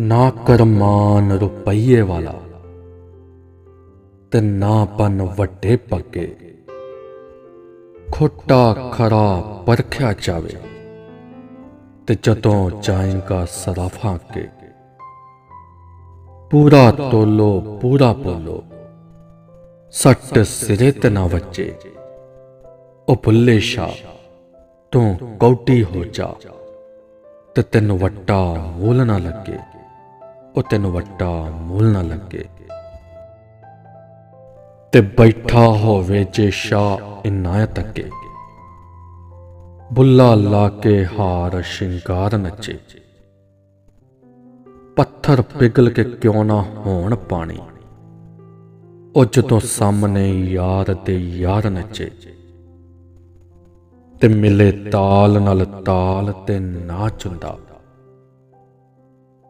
ਨਾ ਕਰਮਾਨ ਰੁਪਈਏ ਵਾਲਾ ਤੇ ਨਾ ਪਨ ਵੱਡੇ ਪੱਕੇ। ਖੋਟਾ ਖਰਾ ਪਰਖਿਆ ਜਾਵੇ ਤੇ ਜਦੋਂ ਜਾਏਗਾ ਸਰਾਫਾਂ ਕੇ ਪੂਰਾ ਤੋਲੋ, ਪੂਰਾ ਬੋਲੋ ਸੱਟ ਸਿਰੇ ਤੇ ਨਾ ਵੱਜੇ। ਉਹ ਭੁੱਲੇ ਸ਼ਾ ਤੂੰ ਕੌਟੀ ਹੋ ਜਾ ਤੇ ਤੈਨੂੰ ਵੱਟਾ ਮੂਲ ਨਾ ਲੱਗੇ। ਉਹ ਤੈਨੂੰ ਵੱਟਾ ਮੂਲ ਨਾ ਲੱਗੇ। ਤੇ ਬੈਠਾ ਹੋਵੇ ਜੇ ਸ਼ਾ ਇਨਾਇਤ ਅੱਗੇ ਬੁੱਲਾ ਲਾ ਕੇ ਹਾਰ ਸ਼ਿੰਗਾਰ ਨੱਚੇ। ਪੱਥਰ ਪਿਘਲ ਕੇ ਕਿਉਂ ਨਾ ਹੋਣ ਪਾਣੀ। ਉਹ ਜਦੋਂ ਸਾਹਮਣੇ ਯਾਰ ਤੇ ਯਾਰ ਨੱਚੇ। ਤੇ ਮਿਲੇ ਤਾਲ ਨਾਲ ਤਾਲ ਤੇ ਨਾਚ ਹੁੰਦਾ।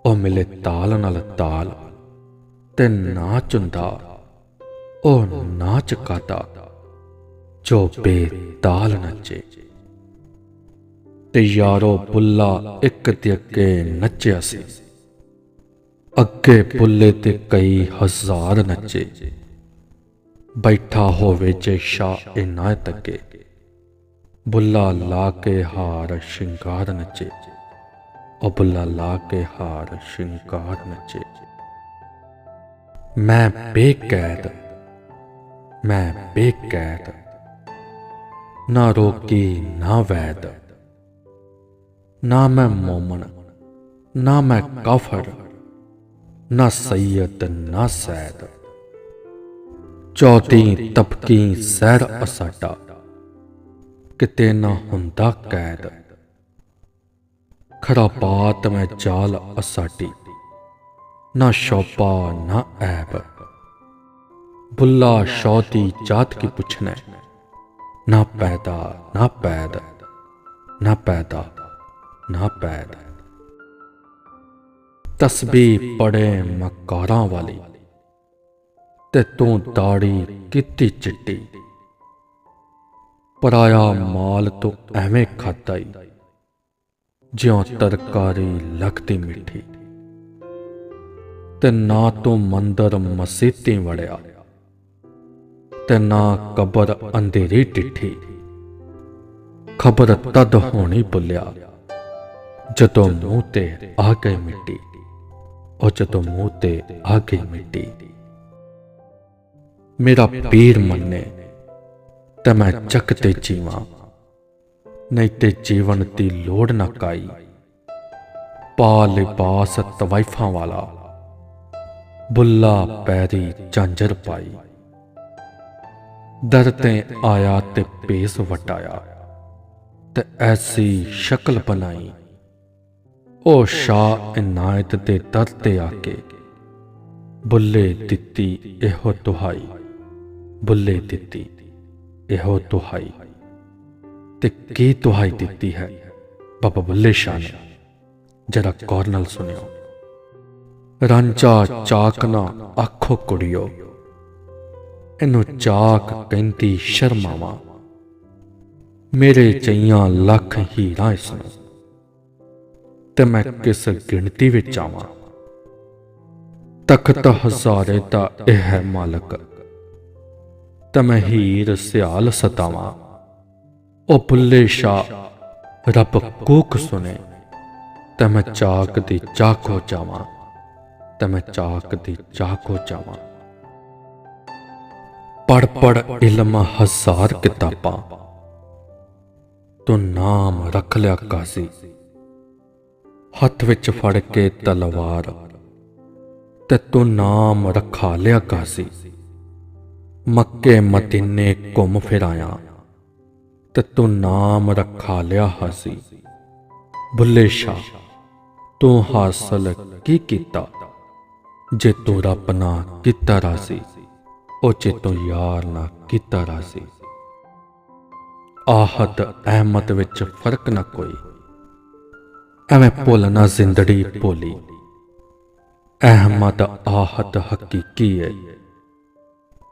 ਉਹ ਮਿਲੇ ਤਾਲ ਨਾਲ ਤਾਲ ਤੇ ਨਾਚ ਹੁੰਦਾ, ਉਹ ਨਾਚ ਕਾਤਾ ਜੋ ਬੇਤਾਲ ਨੱਚੇ। ਤੇ ਯਾਰੋ ਬੁੱਲਾ ਇੱਕ ਤੇ ਅੱਗੇ ਨੱਚਿਆ ਸੀ, ਅੱਗੇ ਬੁੱਲੇ ਤੇ ਕਈ ਹਜ਼ਾਰ ਨੱਚੇ। ਬੈਠਾ ਹੋਵੇ ਜੇ ਸ਼ਾ ਇਨਾਇਤ ਅੱਗੇ, ਬੁੱਲਾ ਲਾ ਕੇ ਹਾਰ ਸ਼ਿੰਗਾਰ ਨੱਚੇ। ਉਹ ਲਾ ਕੇ ਹਾਰ ਸ਼ਿੰਗਾਰ ਨੱਚੇ। ਮੈਂ ਬੇਕੈਦ ਮੈਂ ਬੇਕੈਦ, ਨਾ ਰੋਕੀ ਨਾ ਵੈਦ, ਨਾ ਮੈਂ ਮੋਮਨ, ਨਾ ਮੈਂ ਕਾਫਰ, ਨਾ ਸੈਦ ਨਾ ਸੈਦ। ਚੌਥੀ ਤਪਕੀ ਸਹਿਰ ਅਸਾਡਾ, ਕਿਤੇ ਨਾ ਹੁੰਦਾ ਕੈਦ। ਖੜਾ ਪਾਤ ਮੈਂ ਚਾਲ ਅਸਾਟੀ ਨਾ ਸ਼ੋਪਾ, ਨਾ ਐਬ। ਬੁੱਲਾ ਸ਼ੌਤੀ ਜਾਤ ਕੀ ਪੁੱਛਣਾ। ਨਾ ਪੈਦਾ, ਨਾ ਪੈਦ। ਨਾ ਪੈਦਾ, ਨਾ ਪੈਦ। ਤਸਬੀਹ ਪੜੇ ਮਕਾਰਾਂ ਵਾਲੀ। ਤੇ ਤੂੰ ਦਾੜੀ ਕਿੱਤੀ ਚਿੱਟੀ। ਪਰਾਇਆ ਮਾਲ ਤੂੰ ਐਵੇਂ ਖਾਦਾ ਈ। ਜਿਉਂ ਤਰਕਾਰੀ ਲੱਗਦੀ ਮਿੱਠੀ, ਤੇ ਨਾ ਤੂੰ ਮੰਦਰ ਮਸੀਤੀ ਵੜਿਆ, ਤੇ ਨਾ ਕਬਰ ਅੰਧੇਰੀ ਟਿੱਠੀ। ਖਬਰ ਤਦ ਹੋਣੀ ਭੁੱਲਿਆ, ਜਦੋਂ ਮੂੰਹ ਤੇ ਆ ਗਈ ਮਿੱਟੀ, ਉਹ ਜਦੋਂ ਮੂੰਹ ਤੇ ਆ ਗਈ ਮਿੱਟੀ। ਮੇਰਾ ਪੀਰ ਮੰਨੇ, ਤੇ ਮੈਂ ਚੱਕ ਤੇ ਜੀਵਾਂ ਨਹੀਂ ਤੇ ਜੀਵਨ ਦੀ ਲੋੜ ਨਾ ਕਾਈ। ਪਾ ਲਿਬਾਸ ਤਵਾਈਫਾਂ ਵਾਲਾ, ਬੁੱਲਾ ਪੈਰੀ ਝਾਂਜਰ ਪਾਈ। ਦਰ ਤੇ ਆਇਆ ਤੇ ਪੇਸ ਵਟਾਇਆ, ਤੇ ਐਸੀ ਸ਼ਕਲ ਬਣਾਈ। ਉਹ ਸ਼ਾ ਇਨਾਇਤ ਦੇ ਦਰ ਤੇ ਆ ਕੇ ਬੁੱਲੇ ਦਿੱਤੀ, ਇਹੋ ਤੁਹਾਈ ਬੁੱਲੇ ਦਿੱਤੀ, ਇਹੋ ਤੁਹਾਈ ਤੇ ਕੀ ਤੁਹਾਈ ਦਿੱਤੀ ਹੈ? ਬਾਬਾ ਬੱਲੇ ਸ਼ਾਹ ਨੇ। ਜਰਾ ਗੌਰ ਨਾਲ ਸੁਣਿਓ। ਰਾਂਝਾ ਚਾਕ ਨਾ ਆਖੋ ਕੁੜਿਓ। ਇਹਨੂੰ ਚਾਕ ਕਹਿੰਦੀ ਸ਼ਰਮਾਵਾ। ਮੇਰੇ ਚਈਆਂ ਲੱਖ ਹੀਰਾ ਇਸ ਨੂੰ। ਤੇ ਮੈਂ ਕਿਸ ਗਿਣਤੀ ਵਿੱਚ ਆਵਾਂ? ਤਖਤ ਹਜ਼ਾਰੇ ਦਾ ਇਹ ਹੈ ਮਾਲਕ। ਤੇ ਮੈਂ ਹੀਰ ਸਿਆਲ ਸਤਾਵਾਂ। ਉਹ ਬੁੱਲੇ ਸ਼ਾ ਰੱਬ ਕੂਕ ਸੁਨੇ, ਤੇ ਮੈਂ ਚਾਕ ਦੀ ਚਾਕ ਹੋ ਜਾਵਾਂ, ਤੇ ਮੈਂ ਚਾਕ ਦੀ ਚਾਕ ਹੋ ਜਾਵਾਂ। ਪੜ ਪੜ ਇਲਮ ਹਜ਼ਾਰ ਕਿਤਾਬਾਂ, ਤੂੰ ਨਾਮ ਰੱਖ ਲਿਆ ਕਾਜ਼ੀ। ਹੱਥ ਵਿੱਚ ਫੜ ਕੇ ਤਲਵਾਰ, ਤੇ ਤੂੰ ਨਾਮ ਰੱਖਾ ਲਿਆ ਕਾਜ਼ੀ। ਮੱਕੇ ਮਦੀਨੇ ਘੁੰਮ ਫਿਰਾਇਆ ਤੇ ਤੂੰ ਨਾਮ ਰੱਖਾ ਲਿਆ ਹਾਸੀ ਬੁੱਲੇ ਸ਼ਾ ਤੂੰ ਹਾਸਲ ਕੀ ਕੀਤਾ? ਜੇ ਤੂੰ ਰੱਬ ਨਾ ਕੀਤਾ ਰਾਜ਼ੀ ਉਹ ਜੇ ਤੂੰ ਯਾਰ ਨਾ ਕੀਤਾ ਰਾਜ਼ੀ ਆਹਦ ਅਹਿਮਦ ਵਿੱਚ ਫ਼ਰਕ ਨਾ ਕੋਈ। ਐਵੇਂ ਭੁੱਲ ਨਾ ਜ਼ਿੰਦੜੀ ਭੋਲੀ। ਅਹਿਮਦ ਆਹਤ ਹਕੀਕੀ ਹੈ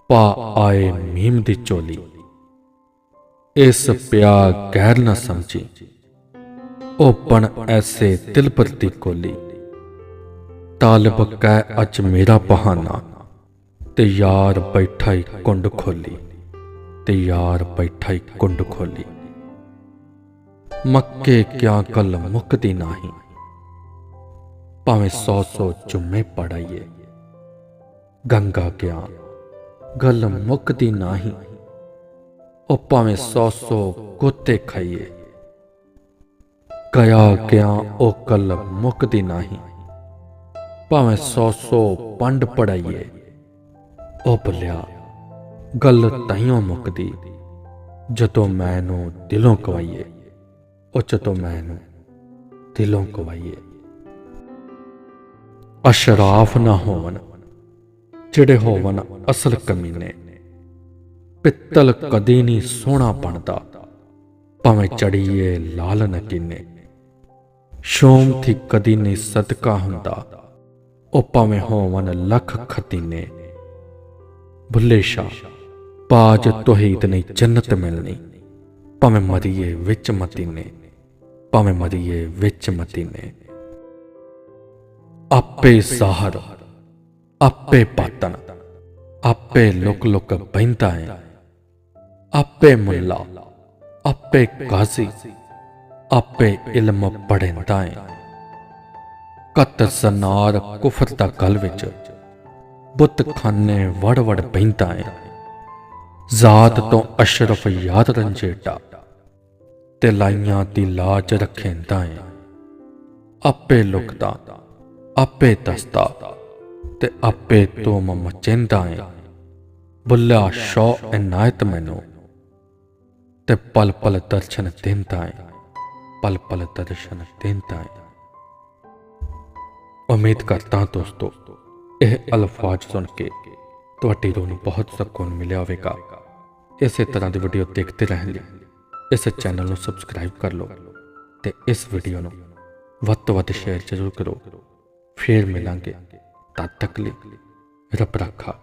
ਪਾ ਆਏ ਮੀਮ ਦੀ ਚੋਲੀ। ਇਸ ਪਿਆ ਗੈਰ ਨਾ ਸਮਝੀ। ਉਹ ਬਣ ਐਸੇ ਦਿਲ ਪਰ ਦੀ ਕੋਲੀ। ਤਾਲਬ ਕਹਿ ਅੱਜ ਮੇਰਾ ਬਹਾਨਾ, ਤੇ ਯਾਰ ਬੈਠਾ ਹੀ ਕੁੰਡ ਖੋਲੀ, ਤੇ ਯਾਰ ਬੈਠਾ ਹੀ ਕੁੰਡ ਖੋਲੀ। ਮੱਕੇ ਕਿਆ ਕਲ ਮੁੱਕਦੀ ਨਹੀਂ, ਭਾਵੇਂ ਸੌ ਸੌ ਚੁੰਮੇ ਪੜਾਈਏ। ਗੰਗਾ ਕਿਆ ਗੱਲ ਮੁੱਕਦੀ ਨਹੀਂ। ਉਹ ਭਾਵੇਂ ਸੌ ਸੌ ਕੁੱਤੇ ਖਾਈਏ ਗਿਆ ਕਿਆ ਉਹ ਗੱਲ ਮੁੱਕਦੀ ਨਹੀਂ ਭਾਵੇਂ ਸੌ ਸੌ ਪੰਡ ਪੜਾਈਏ ਉਹ ਬੁੱਲਿਆ ਗੱਲ ਤਾਈਓ ਮੁੱਕਦੀ ਜਦੋਂ ਮੈਨੂੰ ਦਿਲੋਂ ਕਵਾਈਏ ਉਹ ਜਦੋਂ ਮੈਨੂੰ ਦਿਲੋਂ ਕਵਾਈਏ ਅਸ਼ਰਾਫ ਨਾ ਹੋਵਨ ਜਿਹੜੇ ਹੋਵਨ ਅਸਲ ਕਮੀਨੇ ਪਿੱਤਲ ਕਦੀ ਨਹੀਂ ਸੋਹਣਾ ਬਣਦਾ। ਭਾਵੇਂ ਚੜੀਏ ਲਾਲ ਨਕੀਨੇ ਸ਼ੋਮ ਥੀ ਕਦੀ ਨਹੀਂ ਸਦਕਾ ਹੁੰਦਾ। ਉਹ ਭਾਵੇਂ ਹੋਵਨ ਲੱਖ ਖਤੀਨੇ। ਬੁੱਲੇ ਸ਼ਾਹ ਬਾਜ ਤੋਹੀਦ ਨਹੀਂ ਜੰਨਤ ਮਿਲਣੀ। ਭਾਵੇਂ ਮਰੀਏ ਵਿੱਚ ਮਤੀਨੇ। ਭਾਵੇਂ ਮਰੀਏ ਵਿੱਚ ਮਤੀਨੇ। ਆਪੇ ਜ਼ਾਹਰ ਆਪੇ ਪਾਤਨ, ਆਪੇ ਲੁਕ ਲੁਕ ਬੈਂਦਾ ਹੈ ਆਪੇ ਮੁੱਲਾ, ਆਪੇ ਕਾਜ਼ੀ, ਆਪੇ ਇਲਮ ਪੜ੍ਹਦਾ ਹੈ ਕਤ ਸਨਾਰ ਕੁਫਰ ਦਾ ਗਲ ਵਿੱਚ, ਬੁੱਤ ਖਾਨੇ ਵੜ ਵੜ ਬੈਂਦਾ ਹੈ ਜ਼ਾਤ ਤੋਂ ਅਸ਼ਰਫ ਯਾਦ ਰੰਜੇਟਾ, ਤੇ ਲਾਈਆਂ ਦੀ ਲਾਜ ਰੱਖੇਂਦਾ ਹੈ ਆਪੇ ਲੁਕਦਾ, ਆਪੇ ਦਸਤਾ ਤੇ ਆਪੇ ਤੋਂ ਮਚੇਂਦਾ ਹੈ ਬੁੱਲਾ ਸ਼ੋ ਇਨਾਇਤ ਮੈਨੂੰ ਤੇ ਪਲ ਪਲ ਦਰਸ਼ਨ ਦਿੰਦਾ ਹੈ ਪਲ ਪਲ ਦਰਸ਼ਨ ਦਿੰਦਾ ਹੈ ਉਮੀਦ ਕਰਦਾ ਦੋਸਤੋ, ਇਹ ਅਲਫਾਜ਼ ਸੁਣ ਕੇ ਤੁਹਾਡੇ ਰੂਹ ਨੂੰ ਬਹੁਤ ਸਕੂਨ ਮਿਲਿਆ ਹੋਵੇਗਾ। ਇਸੇ ਤਰ੍ਹਾਂ ਦੀ ਵੀਡੀਓ ਦੇਖਦੇ ਰਹਿਣ ਲਈ ਇਸ ਚੈਨਲ ਨੂੰ ਸਬਸਕ੍ਰਾਈਬ ਕਰ ਲਓ ਤੇ ਇਸ ਵੀਡੀਓ ਨੂੰ ਵੱਧ ਤੋਂ ਵੱਧ ਸ਼ੇਅਰ ਜ਼ਰੂਰ ਕਰੋ। ਫੇਰ ਮਿਲਾਂਗੇ ਤਦ ਤੱਕ ਲਈ ਰੱਬ ਰੱਖਾ।